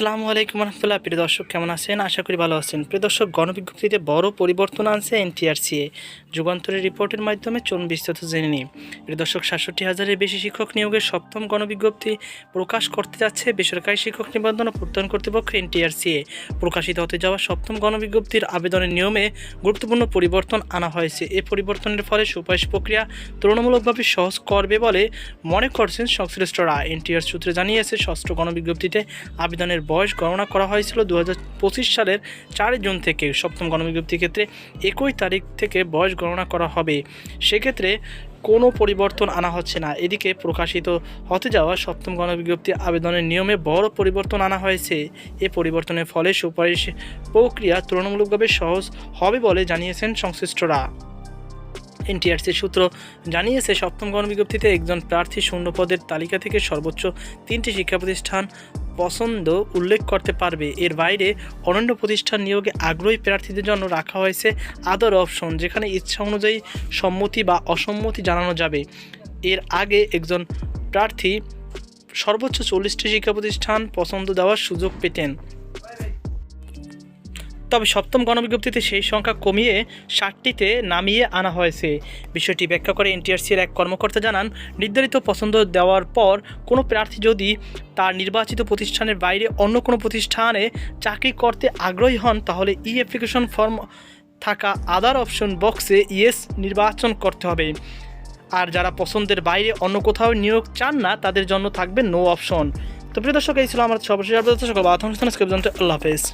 আসসালামু আলাইকুম রহমতুল্লাহ। প্রিয় দর্শক, কেমন আছেন? আশা করি ভালো আছেন। প্রিয় দর্শক, গণবিজ্ঞপ্তিতে বড় পরিবর্তন আনছে এনটিআরসিএ যুগান্তরের রিপোর্টের মাধ্যমে চলুন বিস্তারিত জেনে নিই। প্রিয় দর্শক, সাতষট্টি হাজারের বেশি শিক্ষক নিয়োগের সপ্তম গণবিজ্ঞপ্তি প্রকাশ করতে যাচ্ছে বেসরকারি শিক্ষক নিবন্ধন ও প্রত্যয়ন কর্তৃপক্ষ এনটিআরসিএ প্রকাশিত হতে যাওয়া সপ্তম গণবিজ্ঞপ্তির আবেদনের নিয়মে গুরুত্বপূর্ণ পরিবর্তন আনা হয়েছে। এ পরিবর্তনের ফলে সুপারিশ প্রক্রিয়া তুলনামূলকভাবে সহজ করবে বলে মনে করছেন সংশ্লিষ্টরা। এনটিআর সূত্রে জানিয়েছে, ষষ্ঠ গণবিজ্ঞপ্তিতে আবেদনের বয়স গণনা করা হয়েছিল দু হাজার পঁচিশ সালের চার জুন থেকে। সপ্তম গণবিজ্ঞপ্তির ক্ষেত্রে একই তারিখ থেকে বয়স গণনা করা হবে। সেক্ষেত্রে কোনো পরিবর্তন আনা হচ্ছে না। এদিকে প্রকাশিত হতে যাওয়া সপ্তম গণবিজ্ঞপ্তি আবেদনের নিয়মে বড় পরিবর্তন আনা হয়েছে। এ পরিবর্তনের ফলে সুপারিশ প্রক্রিয়া তুলনামূলকভাবে সহজ হবে বলে জানিয়েছেন সংশ্লিষ্টরা। এনটিআরসি সূত্র জানিয়েছে, সপ্তম গণবিজ্ঞপ্তিতে একজন প্রার্থী শূন্য পদের তালিকা থেকে সর্বোচ্চ তিনটি শিক্ষা প্রতিষ্ঠান পছন্দ উল্লেখ করতে পারবে। এর বাইরে অনন্য প্রতিষ্ঠান নিয়োগে আগ্রহী প্রার্থীদের জন্য রাখা হয়েছে আদার অপশন, যেখানে ইচ্ছা অনুযায়ী সম্মতি বা অসম্মতি জানানো যাবে। এর আগে একজন প্রার্থী সর্বোচ্চ চল্লিশটি শিক্ষা প্রতিষ্ঠান পছন্দ দেওয়ার সুযোগ পেতেন। তবে সপ্তম গণবিজ্ঞপ্তিতে সেই সংখ্যা কমিয়ে ষাটটিতে নামিয়ে আনা হয়েছে। বিষয়টি ব্যাখ্যা করে এনটিআরসির এক কর্মকর্তা জানান, নির্ধারিত পছন্দ দেওয়ার পর কোনো প্রার্থী যদি তার নির্বাচিত প্রতিষ্ঠানের বাইরে অন্য কোনো প্রতিষ্ঠানে চাকরি করতে আগ্রহী হন, তাহলে ই অ্যাপ্লিকেশন ফর্ম থাকা আদার অপশন বক্সে ইয়েস নির্বাচন করতে হবে। আর যারা পছন্দের বাইরে অন্য কোথাও নিয়োগ চান না, তাদের জন্য থাকবে নো অপশন। তো প্রিয় দর্শক, এই ছিল আমার সর্বশেষ সকল আল্লাহ হাফেজ।